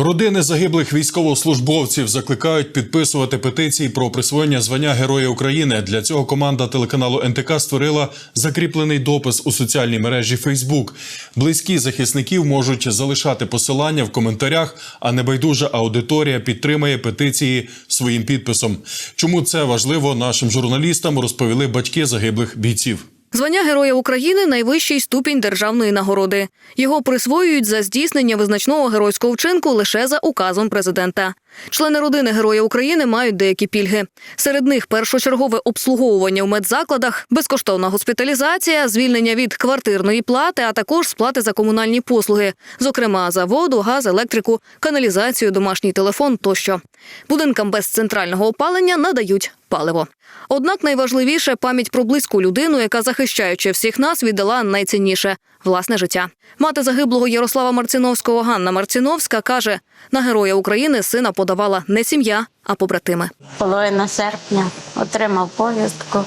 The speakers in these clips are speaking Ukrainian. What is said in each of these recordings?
Родини загиблих військовослужбовців закликають підписувати петиції про присвоєння звання Героя України. Для цього команда телеканалу НТК створила закріплений допис у соціальній мережі Фейсбук. Близькі захисників можуть залишати посилання в коментарях, а небайдужа аудиторія підтримає петиції своїм підписом. Чому це важливо нашим журналістам розповіли батьки загиблих бійців. Звання Героя України найвищий ступінь державної нагороди. Його присвоюють за здійснення визначного геройського вчинку лише за указом президента. Члени родини Героя України мають деякі пільги. Серед них першочергове обслуговування в медзакладах, безкоштовна госпіталізація, звільнення від квартирної плати, а також сплати за комунальні послуги, зокрема за воду, газ, електрику, каналізацію, домашній телефон тощо. Будинкам без центрального опалення надають паливо. Однак найважливіше пам'ять про близьку людину, яка захищаючи всіх нас, віддала найцінніше власне життя. Мати загиблого Ярослава Марціновського Ганна Марціновська каже: на героя України сина подавала не сім'я, а побратими. Половина серпня отримав повістку.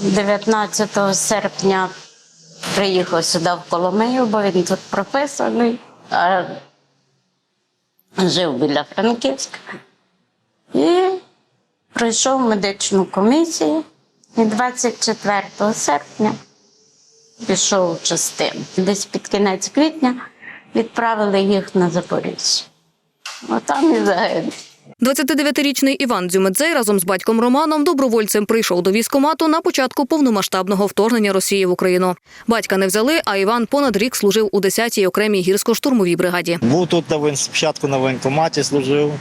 19 серпня приїхав сюди в Коломию, бо він тут прописаний, а жив біля Франківська. І пройшов медичну комісію. І 24 серпня пішов в частину. Десь під кінець квітня відправили їх на Запоріжжя. Отам і загинув. 29-річний Іван Дзюмедзей разом з батьком Романом добровольцем прийшов до військкомату на початку повномасштабного вторгнення Росії в Україну. Батька не взяли, а Іван понад рік служив у 10-й окремій гірсько-штурмовій бригаді. Був тут на спочатку на воєнкоматі служив,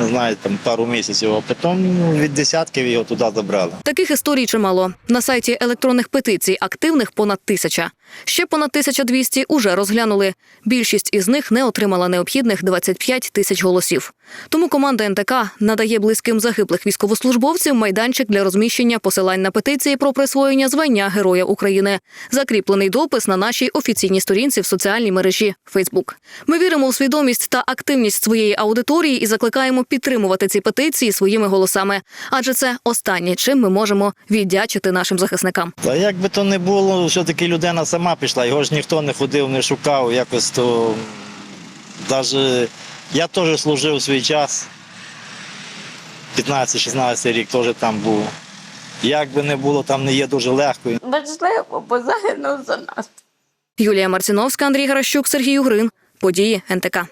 не знаю, там пару місяців, а потім від десятків його туди забрали. Таких історій чимало. На сайті електронних петицій активних понад тисяча. Ще понад 1200 уже розглянули. Більшість із них не отримала необхідних 25 тисяч голосів. Тому команда НТК надає близьким загиблих військовослужбовців майданчик для розміщення посилань на петиції про присвоєння звання Героя України. Закріплений допис на нашій офіційній сторінці в соціальній мережі Facebook. Ми віримо у свідомість та активність своєї аудиторії і закликаємо підтримувати ці петиції своїми голосами. Адже це останнє, чим ми можемо віддячити нашим захисникам. Та як би то не було, все-таки людина сама пішла, його ж ніхто не ходив, не шукав, якось то. Навіть я теж служив у свій час. 15-16 рік теж там був. Як би не було, там не є дуже легко. Важливо, бо загинув за нас. Юлія Марціновська, Андрій Гаращук, Сергій Угрин. Події НТК.